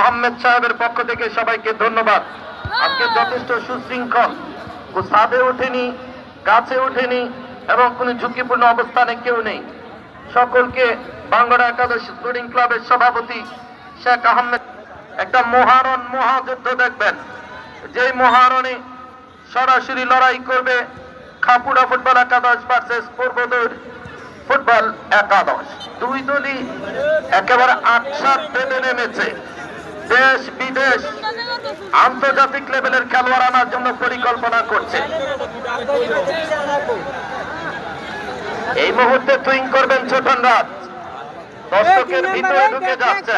আহমেদ সাহেবের পক্ষ থেকে সবাইকে ধন্যবাদ। আজকে যথেষ্ট সুশৃঙ্খল। সাদে ওঠেনি গাছে ওঠেনি এবং কোনো ঝুঁকিপূর্ণ অবস্থানে কেউ নেই। সকলকে বাংলা একাদশ স্পোর্টিং ক্লাবের সভাপতি শেখ আহমেদ, একটা মহারণ মহাযুদ্ধ দেখবেন। যেই মহারণে সরাসরি লড়াই করবে খাপুড়া ফুটবল একাদশ ভার্সেস পূর্বদৌর ফুটবল একাদশ। দুই দলই একেবারে আটসাত বেঁধে নেমেছে। দেশ বিদেশ আন্তর্জাতিক লেভেলের খেলোয়াড় আনার জন্য পরিকল্পনা করছে। এই মুহূর্তে সুইং করবেন ছোটন রাজ। দর্শকের ভিতরে ঢুকে যাচ্ছে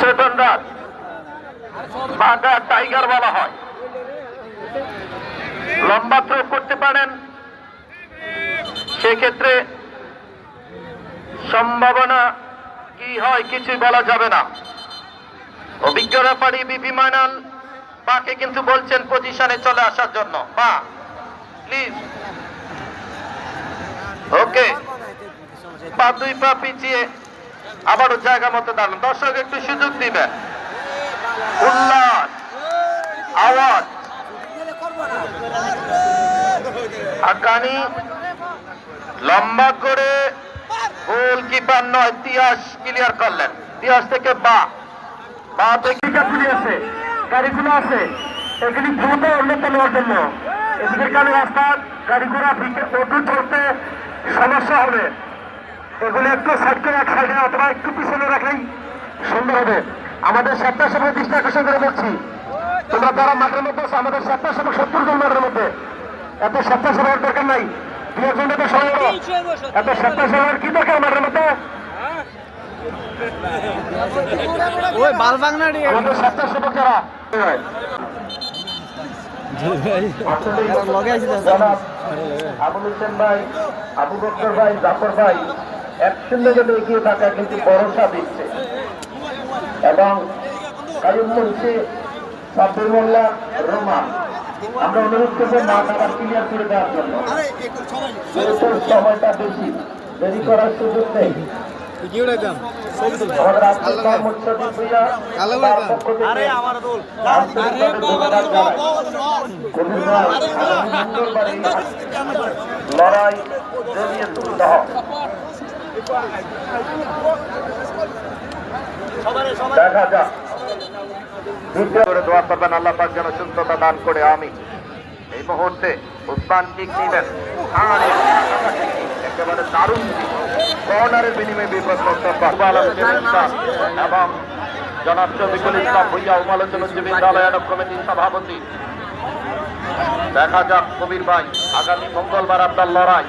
ছোটন রাজ, বাঘা টাইগার বলা হয়। লম্বা থ্রো করতে পারেন। সেক্ষেত্রে সম্ভাবনা কি হয় কিছুই বলা যাবে না। অভিজ্ঞ রেফারি বিপি মাইনাল পাকে কিন্তু বলছেন পজিশনে চলে আসার জন্য। পা প্লিজ ওকে পা দুই পা পিছিয়ে আবারও জায়গা মতো দাঁড়ান। দর্শক একটু সুযোগ দিবেন। উল্লাস, আওয়াজ। আকানি লম্বা করে গোলকিপার নয়, তিয়াস ক্লিয়ার করলেন। তিয়াস থেকে বা। বা থেকে আছে গাড়িগুলো আছে। এগুলি দ্রুত উন্নত নেওয়ার জন্য। এদিকের কারণে রাস্তা গাড়ি ঘোড়া অটু চলতে সমস্যা হবে। এগুলো একটু সাইড করে এক সাইডে অথবা একটু পিছনে রাখলেই সুন্দর হবে। আমাদের সাতটার সময় দৃষ্টি আকর্ষণ করে বলছি তোমরা যারা মাঠের মধ্যে আছো আমাদের সময় সত্তর জন মাঠের মধ্যে। এত সাতটা সময়ের দরকার নাই। দু একজন তো সময় এত কি দরকার মাঠের মধ্যে? ওই বাল বাংলাটি আমাদের সাতটার যারা। লগে আছি জনাব আবুল হোসেন ভাই আবু ভাই জাফর ভাই এক শূন্য গেলে এগিয়ে থাকা কিন্তু ভরসা দিচ্ছে। এবং কায়ুম বলছে সাব্বির মোল্লা রোমান আমরা অনুরোধ করব মাঠ আবার ক্লিয়ার করে দেওয়ার জন্য। সময়টা বেশি। দেরি করার সুযোগ নেই। লড়াই দেখা যাক। করে দোয়া করবেন, আল্লাহ পাক যেন সুস্থতা দান করে আমি এই মুহূর্তে উসমান কিক নিলেন একেবারে দারুণ। কর্নারের বিনিময়ে বিপদগ্রস্ত এবং জনাব শফিকুল ইসলাম ভুইয়া বিদ্যালয় কমিটির সভাপতি। দেখা যাক কবির ভাই, আগামী মঙ্গলবার আপনার লড়াই।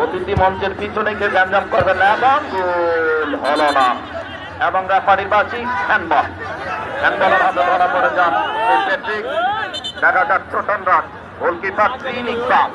অতিথি মঞ্চের পিছনে কেউ গ্যাঞ্জাম করবেন এবং গোল হলো না। এবং রেফারির বাজি, হ্যান্ডবল। হ্যান্ডবলের হাতে ধরা পড়ে যান দেখা যাক ছোটন রাজ গোলকিপার ইকবাল